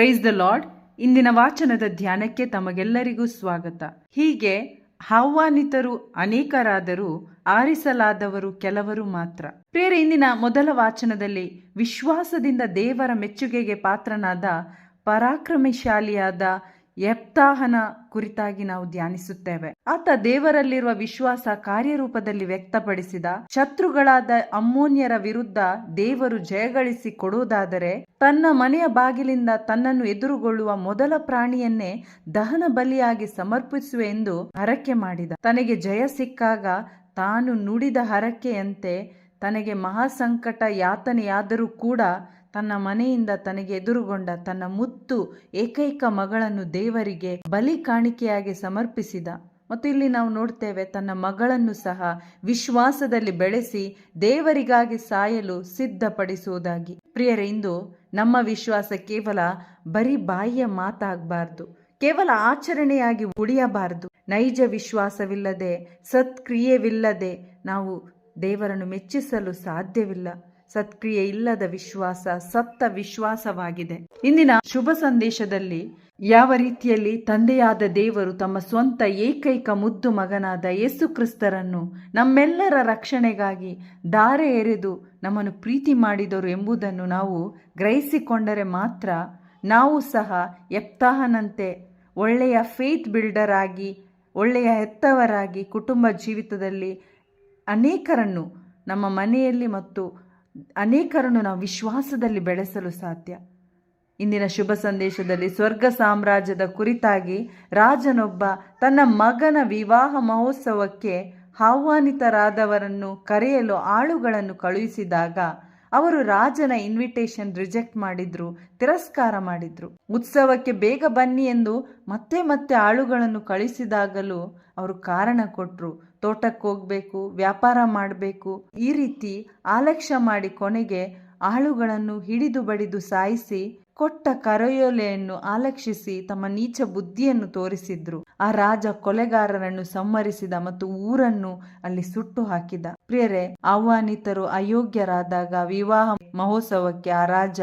Praise the lord ಇಂದಿನ ವಾಚನದ ಧ್ಯಾನಕ್ಕೆ ತಮಗೆಲ್ಲರಿಗೂ ಸ್ವಾಗತ. ಹೀಗೆ ಆಹ್ವಾನಿತರು ಅನೇಕರಾದರೂ ಆರಿಸಲಾದವರು ಕೆಲವರು ಮಾತ್ರ. ಪ್ರೇರೆ ಇಂದಿನ ಮೊದಲ ವಾಚನದಲ್ಲಿ ವಿಶ್ವಾಸದಿಂದ ದೇವರ ಮೆಚ್ಚುಗೆಗೆ ಪಾತ್ರನಾದ ಪರಾಕ್ರಮಶಾಲಿಯಾದ ಯಪ್ತಾಹನ ಕುರಿತಾಗಿ ನಾವು ಧ್ಯಾನಿಸುತ್ತೇವೆ. ಆತ ದೇವರಲ್ಲಿರುವ ವಿಶ್ವಾಸ ಕಾರ್ಯರೂಪದಲ್ಲಿ ವ್ಯಕ್ತಪಡಿಸಿದ ಶತ್ರುಗಳಾದ ಅಮ್ಮೋನ್ಯರ ವಿರುದ್ಧ ದೇವರು ಜಯಗಳಿಸಿ ಕೊಡುವುದಾದರೆ ತನ್ನ ಮನೆಯ ಬಾಗಿಲಿಂದ ತನ್ನನ್ನು ಎದುರುಗೊಳ್ಳುವ ಮೊದಲ ಪ್ರಾಣಿಯನ್ನೇ ದಹನ ಬಲಿಯಾಗಿ ಸಮರ್ಪಿಸುವೆ ಎಂದು ಹರಕೆ ಮಾಡಿದ. ತನಗೆ ಜಯ ಸಿಕ್ಕಾಗ ತಾನು ನುಡಿದ ಹರಕೆಯಂತೆ ತನಗೆ ಮಹಾಸಂಕಟ ಯಾತನೆಯಾದರೂ ಕೂಡ ತನ್ನ ಮನೆಯಿಂದ ತನಗೆ ಎದುರುಗೊಂಡ ತನ್ನ ಮುತ್ತು ಏಕೈಕ ಮಗಳನ್ನು ದೇವರಿಗೆ ಬಲಿ ಕಾಣಿಕೆಯಾಗಿ ಸಮರ್ಪಿಸಿದ. ಮತ್ತು ಇಲ್ಲಿ ನಾವು ನೋಡ್ತೇವೆ ತನ್ನ ಮಗಳನ್ನು ಸಹ ವಿಶ್ವಾಸದಲ್ಲಿ ಬೆಳೆಸಿ ದೇವರಿಗಾಗಿ ಸಾಯಲು ಸಿದ್ಧಪಡಿಸುವುದಾಗಿ. ಪ್ರಿಯರೇ, ಇಂದು ನಮ್ಮ ವಿಶ್ವಾಸ ಕೇವಲ ಬರೀ ಬಾಯಿಯ ಮಾತಾಗಬಾರ್ದು, ಕೇವಲ ಆಚರಣೆಯಾಗಿ ಉಳಿಯಬಾರದು. ನೈಜ ವಿಶ್ವಾಸವಿಲ್ಲದೆ, ಸತ್ಕ್ರಿಯೆವಿಲ್ಲದೆ ನಾವು ದೇವರನ್ನು ಮೆಚ್ಚಿಸಲು ಸಾಧ್ಯವಿಲ್ಲ. ಸತ್ಕ್ರಿಯೆ ಇಲ್ಲದ ವಿಶ್ವಾಸ ಸತ್ತ ವಿಶ್ವಾಸವಾಗಿದೆ. ಇಂದಿನ ಶುಭ ಸಂದೇಶದಲ್ಲಿ ಯಾವ ರೀತಿಯಲ್ಲಿ ತಂದೆಯಾದ ದೇವರು ತಮ್ಮ ಸ್ವಂತ ಏಕೈಕ ಮುದ್ದು ಮಗನಾದ ಯೇಸು ಕ್ರಿಸ್ತರನ್ನು ನಮ್ಮೆಲ್ಲರ ರಕ್ಷಣೆಗಾಗಿ ದಾರೆ ಎರೆದು ನಮ್ಮನ್ನು ಪ್ರೀತಿ ಮಾಡಿದರು ಎಂಬುದನ್ನು ನಾವು ಗ್ರಹಿಸಿಕೊಂಡರೆ ಮಾತ್ರ ನಾವು ಸಹ ಎಪ್ತಾಹನಂತೆ ಒಳ್ಳೆಯ ಫೇತ್ ಬಿಲ್ಡರ್ ಆಗಿ, ಒಳ್ಳೆಯ ಹೆತ್ತವರಾಗಿ ಕುಟುಂಬ ಜೀವಿತದಲ್ಲಿ ಅನೇಕರನ್ನು ನಮ್ಮ ಮನೆಯಲ್ಲಿ ಮತ್ತು ಅನೇಕರನ್ನು ನಾವು ವಿಶ್ವಾಸದಲ್ಲಿ ಬೆಳೆಸಲು ಸಾಧ್ಯ. ಇಂದಿನ ಶುಭ ಸಂದೇಶದಲ್ಲಿ ಸ್ವರ್ಗ ಸಾಮ್ರಾಜ್ಯದ ಕುರಿತಾಗಿ ರಾಜನೊಬ್ಬ ತನ್ನ ಮಗನ ವಿವಾಹ ಮಹೋತ್ಸವಕ್ಕೆ ಆಹ್ವಾನಿತರಾದವರನ್ನು ಕರೆಯಲು ಆಳುಗಳನ್ನು ಕಳುಹಿಸಿದಾಗ ಅವರು ರಾಜನ ಇನ್ವಿಟೇಷನ್ ರಿಜೆಕ್ಟ್ ಮಾಡಿದ್ರು, ತಿರಸ್ಕಾರ ಮಾಡಿದ್ರು. ಉತ್ಸವಕ್ಕೆ ಬೇಗ ಬನ್ನಿ ಎಂದು ಮತ್ತೆ ಮತ್ತೆ ಆಳುಗಳನ್ನು ಕಳಿಸಿದಾಗಲೂ ಅವರು ಕಾರಣ ಕೊಟ್ಟರು ತೋಟಕ್ಕೆ ಹೋಗ್ಬೇಕು, ವ್ಯಾಪಾರ ಮಾಡಬೇಕು, ಈ ರೀತಿ ಆಲಕ್ಷ್ಯ ಮಾಡಿ ಕೊನೆಗೆ ಆಳುಗಳನ್ನು ಹಿಡಿದು ಬಡಿದು ಸಾಯಿಸಿ ಕೊಟ್ಟ ಕರೆಯೊಲೆಯನ್ನು ಆಲಕ್ಷಿಸಿ ತಮ್ಮ ನೀಚ ಬುದ್ಧಿಯನ್ನು ತೋರಿಸಿದ್ರು. ಆ ರಾಜ ಕೊಲೆಗಾರರನ್ನು ಸಂಹರಿಸಿದ ಮತ್ತು ಊರನ್ನು ಅಲ್ಲಿ ಸುಟ್ಟು ಹಾಕಿದ. ಪ್ರಿಯರೇ, ಆಹ್ವಾನಿತರು ಅಯೋಗ್ಯರಾದಾಗ ವಿವಾಹ ಮಹೋತ್ಸವಕ್ಕೆ ಆ ರಾಜ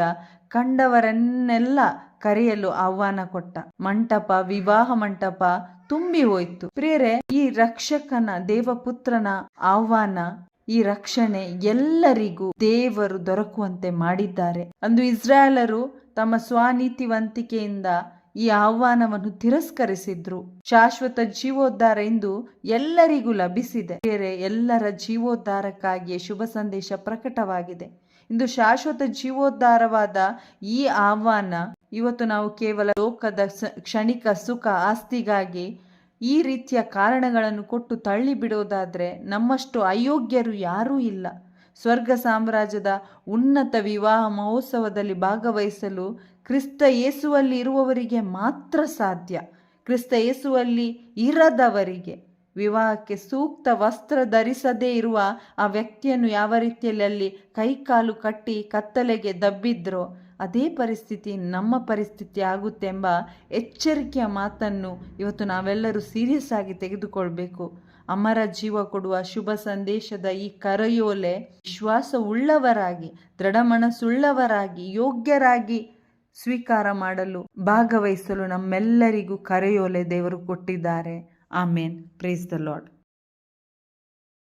ಕಂಡವರನ್ನೆಲ್ಲ ಕರೆಯಲು ಆಹ್ವಾನ ಕೊಟ್ಟ. ಮಂಟಪ, ವಿವಾಹ ಮಂಟಪ ತುಂಬಿ ಹೋಯ್ತು. ಪ್ರಿಯರೇ, ಈ ರಕ್ಷಕನ, ದೇವಪುತ್ರನ ಆಹ್ವಾನ, ಈ ರಕ್ಷಣೆ ಎಲ್ಲರಿಗೂ ದೇವರು ದೊರಕುವಂತೆ ಮಾಡಿದ್ದಾರೆ. ಅಂದು ಇಸ್ರಾಯೇಲರು ತಮ್ಮ ಸ್ವಾನೀತಿವಂತಿಕೆಯಿಂದ ಈ ಆಹ್ವಾನವನ್ನು ತಿರಸ್ಕರಿಸಿದ್ರು. ಶಾಶ್ವತ ಜೀವೋದ್ಧಾರ ಎಂದು ಎಲ್ಲರಿಗೂ ಲಭಿಸಿದೆ. ಬೇರೆ ಎಲ್ಲರ ಜೀವೋದ್ಧಾರಕ್ಕಾಗಿಯೇ ಶುಭ ಸಂದೇಶ ಪ್ರಕಟವಾಗಿದೆ. ಇಂದು ಶಾಶ್ವತ ಜೀವೋದ್ಧಾರವಾದ ಈ ಆಹ್ವಾನ ಇವತ್ತು ನಾವು ಕೇವಲ ಲೋಕದ ಕ್ಷಣಿಕ ಸುಖ, ಆಸ್ತಿಗಾಗಿ ಈ ರೀತಿಯ ಕಾರಣಗಳನ್ನು ಕೊಟ್ಟು ತಳ್ಳಿ ಬಿಡೋದಾದ್ರೆ ನಮ್ಮಷ್ಟು ಅಯೋಗ್ಯರು ಯಾರೂ ಇಲ್ಲ. ಸ್ವರ್ಗ ಸಾಮ್ರಾಜ್ಯದ ಉನ್ನತ ವಿವಾಹ ಮಹೋತ್ಸವದಲ್ಲಿ ಭಾಗವಹಿಸಲು ಕ್ರಿಸ್ತ ಯೇಸುವಲ್ಲಿ ಇರುವವರಿಗೆ ಮಾತ್ರ ಸಾಧ್ಯ. ಕ್ರಿಸ್ತ ಯೇಸುವಲ್ಲಿ ಇರದವರಿಗೆ ವಿವಾಹಕ್ಕೆ ಸೂಕ್ತ ವಸ್ತ್ರ ಧರಿಸದೇ ಇರುವ ಆ ವ್ಯಕ್ತಿಯನ್ನು ಯಾವ ರೀತಿಯಲ್ಲಿ ಅಲ್ಲಿ ಕೈಕಾಲು ಕಟ್ಟಿ ಕತ್ತಲೆಗೆ ದಬ್ಬಿದ್ರೋ ಅದೇ ಪರಿಸ್ಥಿತಿ ನಮ್ಮ ಪರಿಸ್ಥಿತಿ ಆಗುತ್ತೆ ಎಂಬ ಎಚ್ಚರಿಕೆಯ ಮಾತನ್ನು ಇವತ್ತು ನಾವೆಲ್ಲರೂ ಸೀರಿಯಸ್ ಆಗಿ ತೆಗೆದುಕೊಳ್ಬೇಕು. ಅಮರ ಜೀವ ಕೊಡುವ ಶುಭ ಸಂದೇಶದ ಈ ಕರೆಯೋಲೆ ವಿಶ್ವಾಸವುಳ್ಳವರಾಗಿ ದೃಢ ಮನಸ್ಸುಳ್ಳವರಾಗಿ ಯೋಗ್ಯರಾಗಿ ಸ್ವೀಕಾರ ಮಾಡಲು ಭಾಗವಹಿಸಲು ನಮ್ಮೆಲ್ಲರಿಗೂ ಕರೆಯೋಲೆ ದೇವರು ಕೊಟ್ಟಿದ್ದಾರೆ. ಆಮೇನ್. Praise the lord